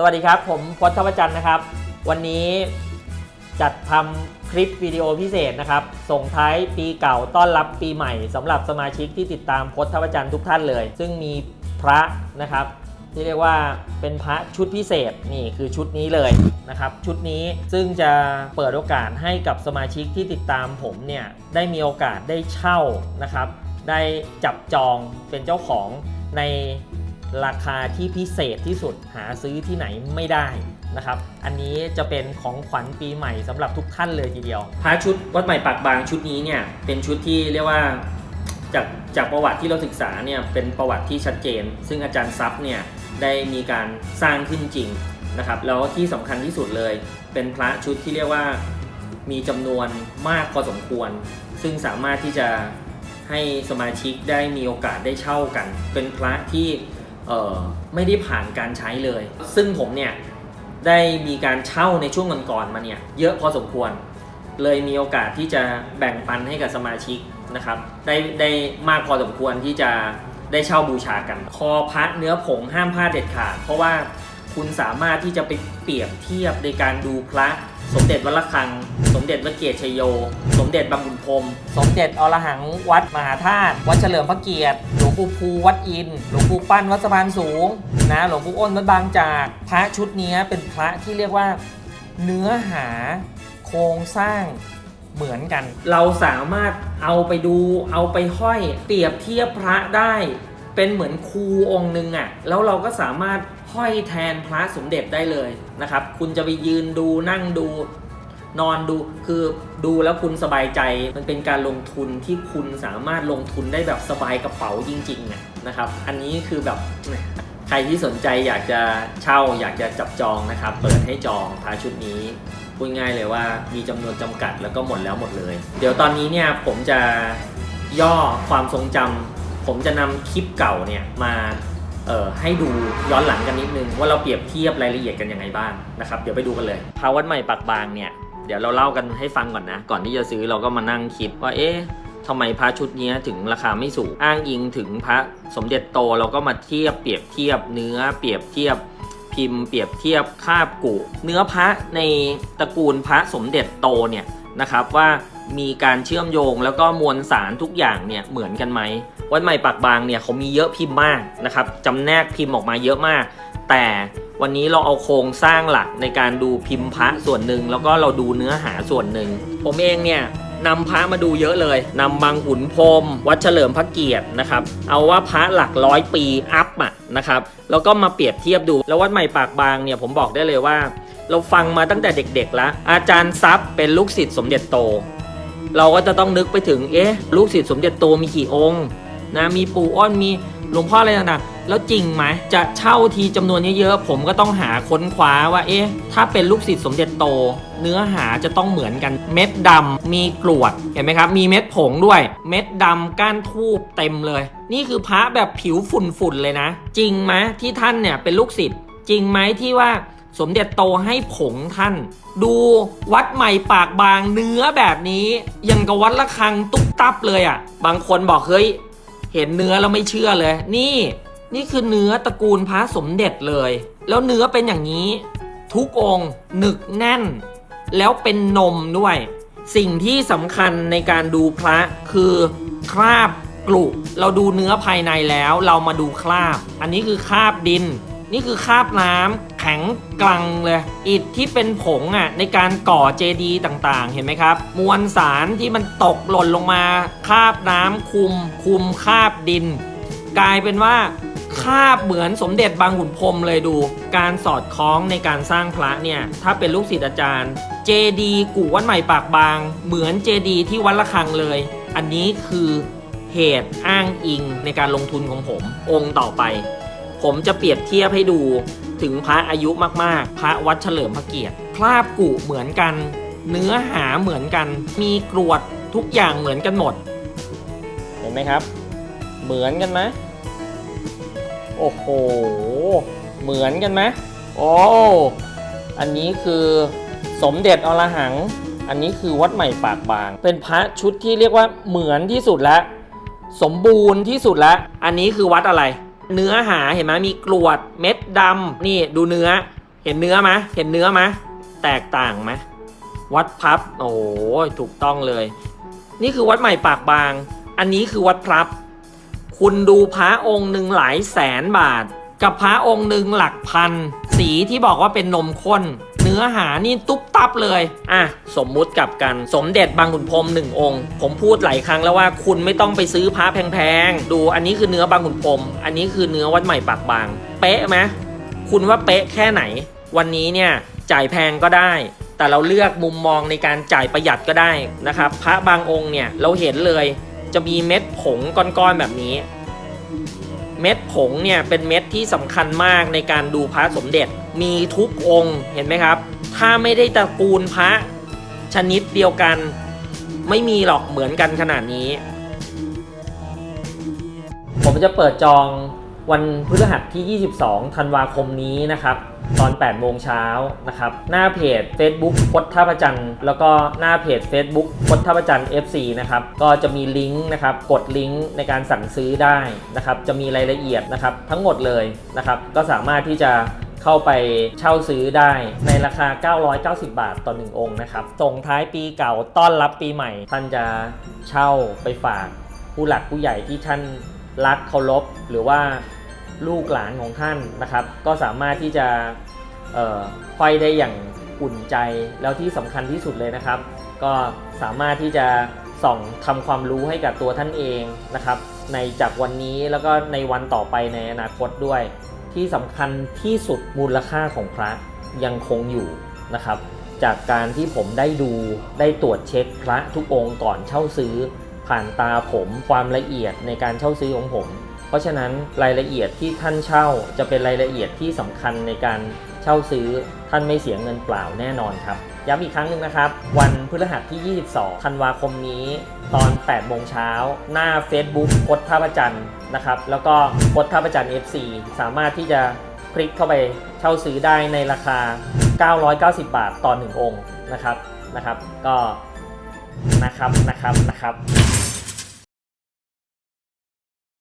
สวัสดีครับ ผมพจน์ทวจันทร์นะครับ วันนี้จัดทำคลิปวิดีโอพิเศษนะครับ ส่งท้ายปีเก่าต้อนรับปีใหม่สำหรับสมาชิกที่ติดตามพจน์ทวจันทร์ทุกท่านเลย ซึ่งมีพระนะครับ ที่เรียกว่าเป็นพระชุดพิเศษนี่คือชุดนี้เลยนะครับ ชุดนี้ซึ่งจะเปิดโอกาสให้กับสมาชิกที่ติดตามผมเนี่ยได้มีโอกาสได้เช่านะครับ ได้จับจองเป็นเจ้าของใน ราคาที่พิเศษที่สุดหาซื้อที่ไหนไม่ได้นะครับ อันนี้จะเป็นของขวัญปีใหม่สำหรับทุกท่านเลยทีเดียว พระชุดวัดใหม่ปากบางชุดนี้เนี่ยเป็นชุดที่เรียกว่าจากจากประวัติที่เราศึกษาเนี่ยเป็นประวัติที่ชัดเจน ซึ่งอาจารย์ซับเนี่ยได้มีการสร้างขึ้นจริงนะครับแล้วที่สำคัญที่สุดเลย เป็นพระชุดที่เรียกว่ามีจำนวนมากพอสมควร ซึ่งสามารถที่จะให้สมาชิกได้มีโอกาสได้เช่ากัน เป็นพระที่ เออไม่ได้ผ่านการใช้เลย ซึ่งผมเนี่ยได้มีการเช่าในช่วงก่อนๆมาเนี่ยเยอะพอสมควร เลยมีโอกาสที่จะแบ่งปันให้กับสมาชิกนะครับได้ได้มากพอสมควรที่จะได้เช่าบูชากัน คอพระเนื้อผงห้ามพลาดเด็ดขาดเพราะว่า คุณสามารถที่จะไปเปรียบเทียบในการดูพระสมเด็จวัดระฆัง สมเด็จวัดเกียรติชยโย สมเด็จบางบุญพรมสมเด็จอรหังวัดมหาธาตุวัดเฉลิมพระเกียรติหลวงปู่ภูวัดอินหลวงปู่ปั้นวัดสะพานสูงนะหลวงปู่อ้นวัดบางจาก พระชุดนี้เป็นพระที่เรียกว่าเนื้อหาโครงสร้างเหมือนกัน เราสามารถเอาไปดูเอาไปห้อย เปรียบเทียบพระได้ เป็นเหมือนครูองค์หนึ่งอะ่ะแล้วเราก็สามารถ ห้อยแทนพระสมเด็จได้เลยนะครับ คุณจะไปยืนดูนั่งดูนอนดูคือดูแล้วคุณสบายใจมันเป็นการลงทุนที่คุณสามารถลงทุนได้แบบสบายกระเป๋าจริงๆนะครับ อันนี้คือแบบใครที่สนใจอยากจะเช่าอยากจะจับจองนะครับ เปิดให้จองพาชุดนี้พูดง่ายเลยว่ามีจำนวนจำกัดแล้วก็หมดแล้วหมดเลย เดี๋ยวตอนนี้เนี่ยผมจะย่อความทรงจำผมจะนำคลิปเก่าเนี่ยมา ให้ดูย้อนหลังกันนิดนึง ว่าเราเปรียบเทียบรายละเอียดกันยังไงบ้างนะครับเดี๋ยวไปดูกันเลยพาวัดใหม่ปากบางเนี่ยเดี๋ยวเราเล่ากันให้ฟังก่อนนะ ก่อนที่จะซื้อเราก็มานั่งคิดว่าเอ๊ะทำไมพระชุดนี้ถึงราคาไม่สูงอ้างอิงถึงพระสมเด็จโตเราก็มาเทียบเปรียบเทียบเนื้อเปรียบเทียบ พิมพ์เปรียบเทียบคาบกุเนื้อพระในตระกูลพระสมเด็จโตเนี่ยนะครับว่ามีการเชื่อมโยงแล้วก็มวลสารทุกอย่างเนี่ยเหมือนกันไหมวัดใหม่ปากบางเนี่ยเขามีเยอะพิมพ์มากนะครับจำแนกพิมพ์ออกมาเยอะมาก แต่วันนี้เราเอาโครงสร้างหลักในการดูพิมพ์พระส่วนหนึ่งแล้วก็เราดูเนื้อหาส่วนหนึ่งผมเองเนี่ย นำพระมาดูเยอะเลยนำบางขุนพรมวัดเฉลิมพระเกียรตินะครับ เอาว่าพระหลักร้อยปีอัพอะนะครับแล้วก็มาเปรียบเทียบดู แล้ววัดใหม่ปากบางเนี่ยผมบอกได้เลยว่า เราฟังมาตั้งแต่เด็กๆแล้วอาจารย์ซับเป็นลูกศิษย์สมเด็จโต เราก็จะต้องนึกไปถึงเอ๊ะลูกศิษย์สมเด็จโตมีกี่องค์ นะมีปู่อ้อนมีหลวงพ่ออะไรต่างๆ แล้วจริงไหมจะเช่าทีจำนวนเยอะๆผมก็ต้องหาค้นคว้าว่าเอ๊ะถ้าเป็นลูกศิษย์สมเด็จโต เนื้อหาจะต้องเหมือนกันเม็ดดำมีกรวดเห็นไหมครับ มีเม็ดผงด้วย เม็ดดำก้านทูบเต็มเลย นี่คือพระแบบผิวฝุ่นๆเลยนะ จริงไหมที่ท่านเนี่ยเป็นลูกศิษย์จริงไหมที่ว่าสมเด็จโตให้ผงท่าน ดูวัดใหม่ปากบางเนื้อแบบนี้ ยังกับวัดละคังตุ๊บตับเลยอะ่ะ บางคนบอกเฮ้ย เห็นเนื้อแล้วไม่เชื่อเลย นี่ นี่คือเนื้อตระกูลพระสมเด็จเลย แล้วเนื้อเป็นอย่างนี้ ทุกองค์หนึกแน่น แล้วเป็นนมด้วย สิ่งที่สำคัญในการดูพระคือคราบกลุเราดูเนื้อภายในแล้ว เรามาดูคราบ อันนี้คือคราบดิน นี่คือคราบน้ำแข็งกลังเลย อิฐที่เป็นผงอะในการก่อเจดีต่างๆ เห็นไหมครับ มวลสารที่มันตกหล่นลงมาคราบน้ำคุม คุมคราบดิน กลายเป็นว่าคาบเหมือนสมเด็จบางขุนพรมเลยดู การสอดคล้องในการสร้างพระเนี่ย ถ้าเป็นลูกศิษย์อาจารย์ เจดีกู่วัดใหม่ปากบาง เหมือนเจดีที่วัดละคังเลย อันนี้คือเหตุอ้างอิงในการลงทุนของผมองค์ต่อไป ผมจะเปรียบเทียบให้ดูถึงพระอายุมากๆ พระวัดเฉลิมพระเกียรติคราบกุเหมือนกัน เนื้อหาเหมือนกัน มีกรวดทุกอย่างเหมือนกันหมด เห็นไหมครับ เหมือนกันไหมโอ้โห เหมือนกันไหมโอ้อันนี้คือสมเด็จอรหัง อันนี้คือวัดใหม่ปากบาง เป็นพระชุดที่เรียกว่าเหมือนที่สุดแล้ว สมบูรณ์ที่สุดแล้ว อันนี้คือวัดอะไร เนื้อหาเห็นไหมมีกรวดเม็ดดำนี่ดูเนื้อ เห็นเนื้อไหมเห็นเนื้อไหมแตกต่างไหมวัดพับ โอ้ถูกต้องเลย นี่คือวัดใหม่ปากบาง อันนี้คือวัดพลับ คุณดูพระองค์หนึ่งหลายแสนบาท กับพระองค์หนึ่งหลักพัน สีที่บอกว่าเป็นนมข้น เนื้อหานี่ตุ๊บตับเลย อะ สมมุติกับกัน สมเด็จบางขุนพรมหนึ่งองค์ ผมพูดหลายครั้งแล้วว่าคุณไม่ต้องไปซื้อพระแพงๆ ดูอันนี้คือเนื้อบางขุนพรม อันนี้คือเนื้อวัดใหม่ปากบาง เป๊ะไหมคุณว่าเป๊ะแค่ไหน วันนี้เนี่ยจ่ายแพงก็ได้ แต่เราเลือกมุมมองในการจ่ายประหยัดก็ได้นะครับ พระบางองค์เนี่ยเราเห็นเลยจะมีเม็ดผงก้อนๆแบบนี้ เม็ดผงเนี่ยเป็นเม็ดที่สำคัญมากในการดูพระสมเด็จ มีทุกองค์เห็นไหมครับ ถ้าไม่ได้ตระกูลพระชนิดเดียวกัน ไม่มีหรอกเหมือนกันขนาดนี้ ผมจะเปิดจองวันพฤหัสที่ 22 ธันวาคมนี้นะครับ ตอน 8 โมงเช้านะครับ หน้าเพจ Facebook พดท่าประจันทร์แล้วก็หน้าเพจ Facebook พดท่าประจันทร์ FC นะครับ ก็จะมีลิงก์นะครับ กดลิงก์ในการสั่งซื้อได้นะครับ จะมีรายละเอียดนะครับ ทั้งหมดเลยนะครับ ก็สามารถที่จะ เข้าไปเช่าซื้อได้ในราคา 990 บาทต่อ 1 องค์นะครับ ส่งท้ายปีเก่าต้อนรับปีใหม่ ท่านจะเช่าไปฝากผู้หลักผู้ใหญ่ที่ท่านรักเคารพหรือว่าลูกหลานของท่านนะครับ ก็สามารถที่จะเอ่อยได้อย่างอุ่นใจแล้วที่สำคัญที่สุดเลยนะครับ ก็สามารถที่จะส่องทำความรู้ให้กับตัวท่านเองนะครับ ในจากวันนี้แล้วก็ในวันต่อไปในอนาคตด้วย ที่สำคัญที่สุดมูลค่าของพระยังคงอยู่นะครับ จากการที่ผมได้ดูได้ตรวจเช็คพระทุกองค์ก่อนเช่าซื้อ ผ่านตาผมความละเอียดในการเช่าซื้อของผม เพราะฉะนั้นรายละเอียดที่ท่านเช่าจะเป็นรายละเอียดที่สำคัญในการเช่าซื้อท่านไม่เสียเงินเปล่าแน่นอนครับ ย้ำอีกครั้งหนึ่งนะครับ วันพฤหัสที่ 22 ธันวาคมนี้ ตอน 8 โมงเช้า หน้า Facebook พดท่าประจันทร์ นะครับ แล้วก็พดท่าประจัน FC สามารถที่จะคลิกเข้าไปเช่าซื้อได้ในราคา 990 บาทต่อ 1 องค์นะครับนะครับ ก็นะครับนะครับนะครับ